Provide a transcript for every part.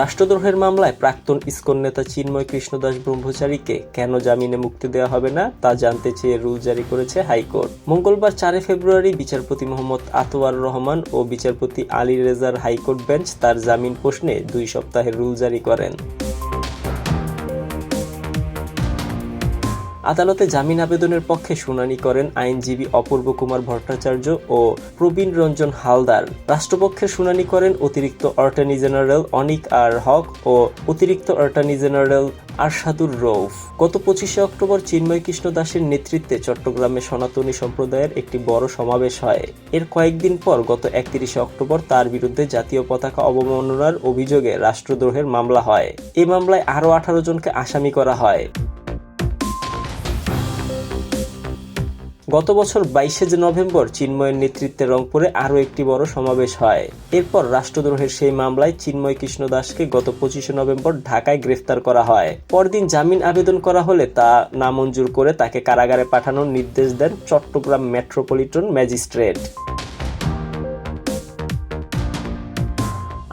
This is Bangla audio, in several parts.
রাষ্ট্রদ্রোহের মামলায় প্রাক্তন ইস্কন নেতা চিন্ময় কৃষ্ণদাস ব্রহ্মচারীকে কেন জামিনে মুক্তি দেওয়া হবে না, তা জানতে চেয়ে রুল জারি করেছে হাইকোর্ট। মঙ্গলবার চারে ফেব্রুয়ারি বিচারপতি মোহাম্মদ আতোয়ার রহমান ও বিচারপতি আলী রেজার হাইকোর্ট বেঞ্চ তার জামিন প্রশ্নে দুই সপ্তাহের রুল জারি করেন। আদালতে জামিন আবেদনের পক্ষে শুনানি করেন আইনজীবী অপূর্ব কুমার ভট্টাচার্য ও প্রবীণ রঞ্জন হালদার। রাষ্ট্রপক্ষের শুনানি করেন অতিরিক্ত অর্টর্নি জেনারেল অনিক আর হক ও অতিরিক্ত অর্টর্নি জেনারেল আরশাদুর রৌফ গত পঁচিশে অক্টোবর চিন্ময় কৃষ্ণ দাসের নেতৃত্বে চট্টগ্রামে সনাতনী সম্প্রদায়ের একটি বড় সমাবেশ হয়। এর কয়েকদিন পর গত একত্রিশে অক্টোবর তার বিরুদ্ধে জাতীয় পতাকা অবমাননার অভিযোগে রাষ্ট্রদ্রোহের মামলা হয়। এই মামলায় আরও আঠারো জনকে আসামি করা হয়। গত বছর বাইশে নভেম্বর চিন্ময়ের নেতৃত্বে রংপুরে আরও একটি বড় সমাবেশ হয়। এরপর রাষ্ট্রদ্রোহের সেই মামলায় চিন্ময় কৃষ্ণ দাসকে গত পঁচিশে নভেম্বর ঢাকায় গ্রেফতার করা হয়। পরদিন জামিন আবেদন করা হলে তা নামঞ্জুর করে তাকে কারাগারে পাঠানোর নির্দেশ দেন চট্টগ্রাম মেট্রোপলিটন ম্যাজিস্ট্রেট।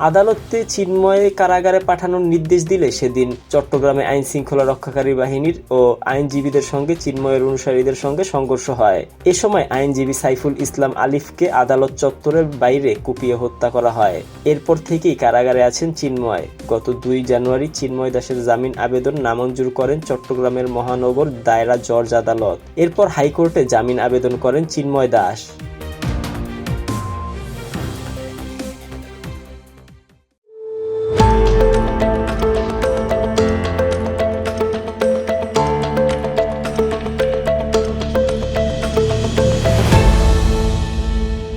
আদালতে চিন্ময়ে কারাগারে পাঠানোর নির্দেশ দিলে সেদিন চট্টগ্রামে আইন শৃঙ্খলা রক্ষাকারী বাহিনীর ও আইনজীবীদের সঙ্গে, চিন্ময়ের অনুসারীদের সঙ্গে সংঘর্ষ হয়। এ সময় আইনজীবী সাইফুল ইসলাম আলিফকে আদালত চত্বরের বাইরে কুপিয়ে হত্যা করা হয়। এরপর থেকেই কারাগারে আছেন চিন্ময়। গত দুই জানুয়ারি চিন্ময় দাসের জামিন আবেদন নামঞ্জুর করেন চট্টগ্রামের মহানগর দায়রা জজ আদালত। এরপর হাইকোর্টে জামিন আবেদন করেন চিন্ময় দাস।